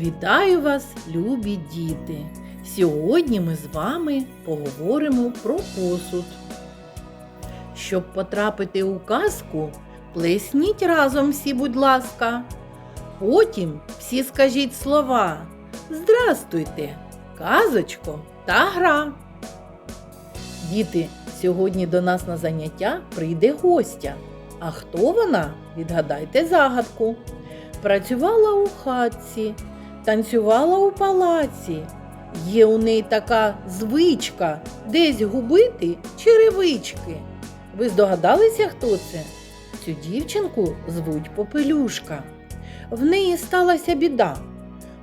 Вітаю вас, любі діти! Сьогодні ми з вами поговоримо про посуд. Щоб потрапити у казку, плесніть разом всі, будь ласка. Потім всі скажіть слова Здрастуйте, казочко та гра. Діти, сьогодні до нас на заняття прийде гостя. А хто вона? Відгадайте загадку. Працювала у хатці, танцювала у палаці. Є у неї така звичка десь губити черевички. Ви здогадалися, хто це? Цю дівчинку звуть Попелюшка. В неї сталася біда.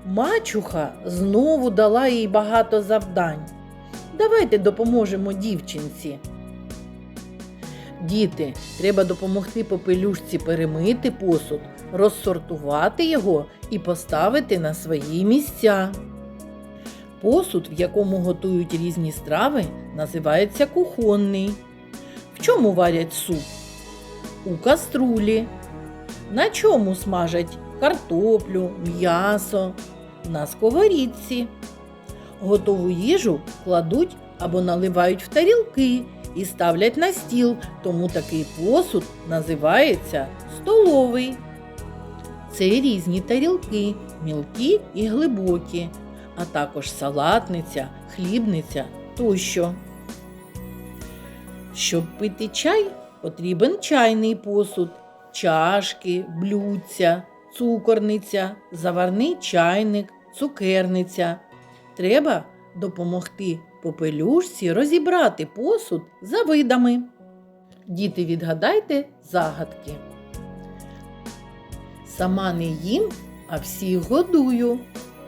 Мачуха знову дала їй багато завдань. Давайте допоможемо дівчинці. Діти, треба допомогти попелюшці перемити посуд, розсортувати його і поставити на свої місця. Посуд, в якому готують різні страви, називається кухонний. В чому варять суп? У каструлі. На чому смажать картоплю, м'ясо? На сковорідці. Готову їжу кладуть або наливають в тарілки і ставлять на стіл, тому такий посуд називається столовий. Це різні тарілки, мілкі і глибокі, а також салатниця, хлібниця тощо. Щоб пити чай, потрібен чайний посуд, чашки, блюдця, цукорниця, заварний чайник, цукерниця. Треба допомогти попелюшці розібрати посуд за видами. Діти, відгадайте загадки. Сама не їм, а всіх годую.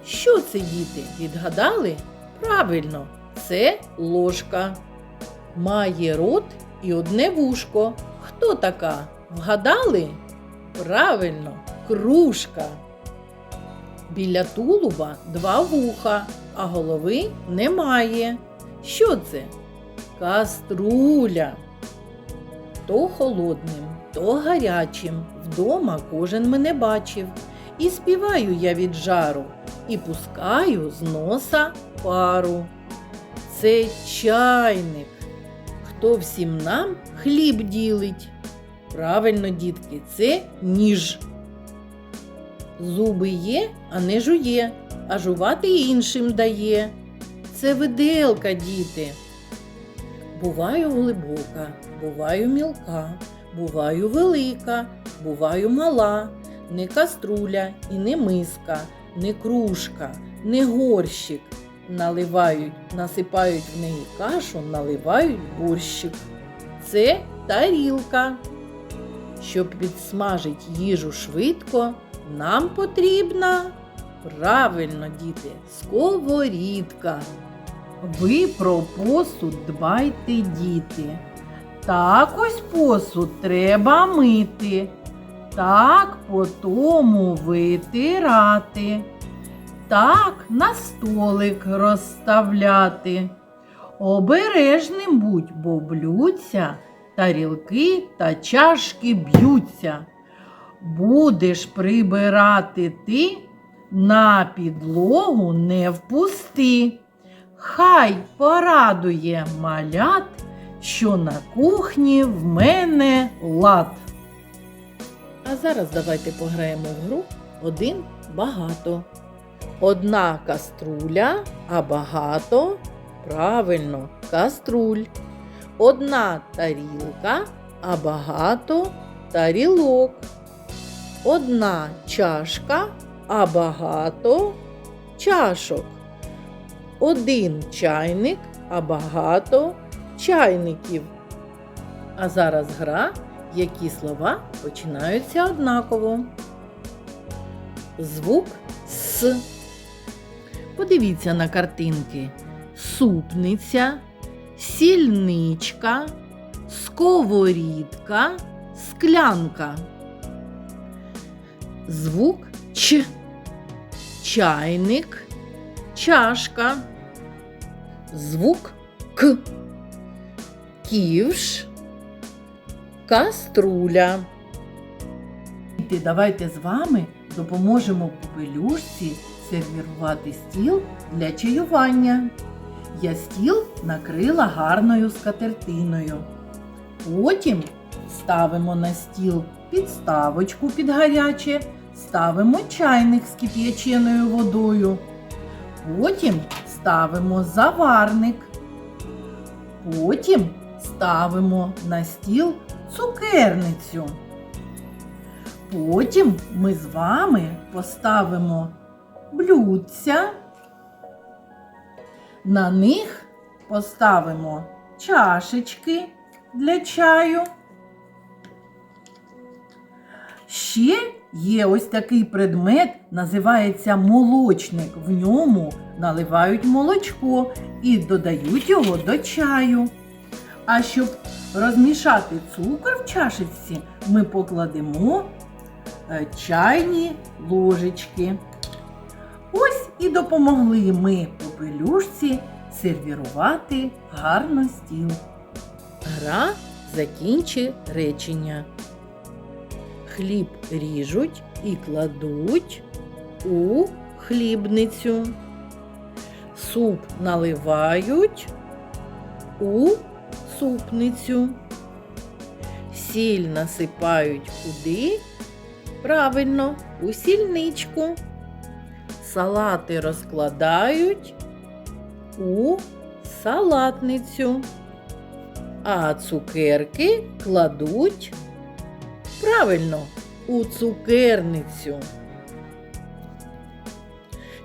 Що це, діти? Відгадали? Правильно, це ложка. Має рот і одне вушко. Хто така? Вгадали? Правильно, кружка. Біля тулуба два вуха, а голови немає. Що це? Каструля. То холодним, то гарячим. Вдома кожен мене бачив. І співаю я від жару, і пускаю з носа пару. Це чайник. Хто всім нам хліб ділить? Правильно, дітки, це ніж. Зуби є, а не жує, а жувати іншим дає. Це виделка, діти. Буваю глибока, буваю мілка, буваю велика, буваю мала, не каструля і не миска, не кружка, не горщик. Наливають, насипають в неї кашу, наливають борщик. Це тарілка. Щоб підсмажити їжу швидко, нам потрібна правильно, діти, сковорідка. Ви про посуд дбайте, діти. Так ось посуд треба мити. Так по тому витирати. Так на столик розставляти. Обережним будь, бо блються, тарілки та чашки б'ються. Будеш прибирати ти, на підлогу не впусти. Хай порадує малят, що на кухні в мене лад. А зараз давайте пограємо в гру один багато. Одна каструля, а багато правильно каструль. Одна тарілка, а багато тарілок. Одна чашка, а багато чашок. Один чайник, а багато чайників. А зараз гра, які слова починаються однаково. Звук С. Подивіться на картинки. Супниця, сільничка, сковорідка, склянка. Звук Ч. Чайник, чашка. Звук К. Ківш, каструля. Давайте з вами допоможемо попелюшці сервірувати стіл для чаювання. Я стіл накрила гарною скатертиною. Потім ставимо на стіл підставочку під гаряче, ставимо чайник з кип'яченою водою. Потім ставимо заварник. Потім ставимо на стіл цукерницю. Потім ми з вами поставимо блюдця. На них поставимо чашечки для чаю. Ще є ось такий предмет, називається молочник. В ньому наливають молочко і додають його до чаю. А щоб розмішати цукор в чашечці, ми покладемо е, чайні ложечки. Ось і допомогли ми попелюшці сервірувати гарно стіл. Гра закінчи речення. Хліб ріжуть і кладуть у хлібницю. Суп наливають у супницю. Сіль насипають куди? Правильно, у сільничку. Салати розкладають у салатницю, а цукерки кладуть правильно у цукерницю.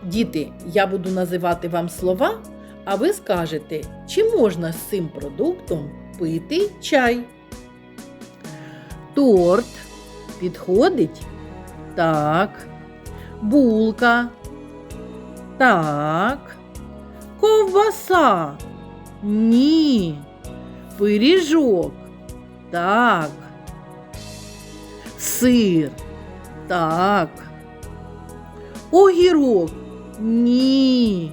Діти, я буду називати вам слова, а ви скажете, чи можна з цим продуктом пити чай. Торт підходить? Так. Булка. Так. Ковбаса. Ні. Пиріжок. Так. Сир. Так. Огірок. Ні.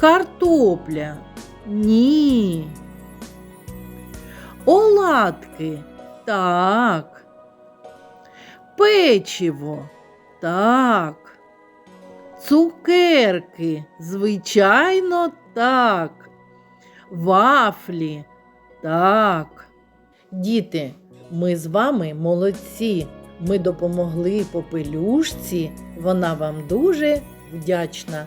Картопля. Ні. Оладки. Так. Печиво. Так. Цукерки. Звичайно, так. Вафлі. Так. Діти, ми з вами молодці. Ми допомогли попелюшці. Вона вам дуже вдячна.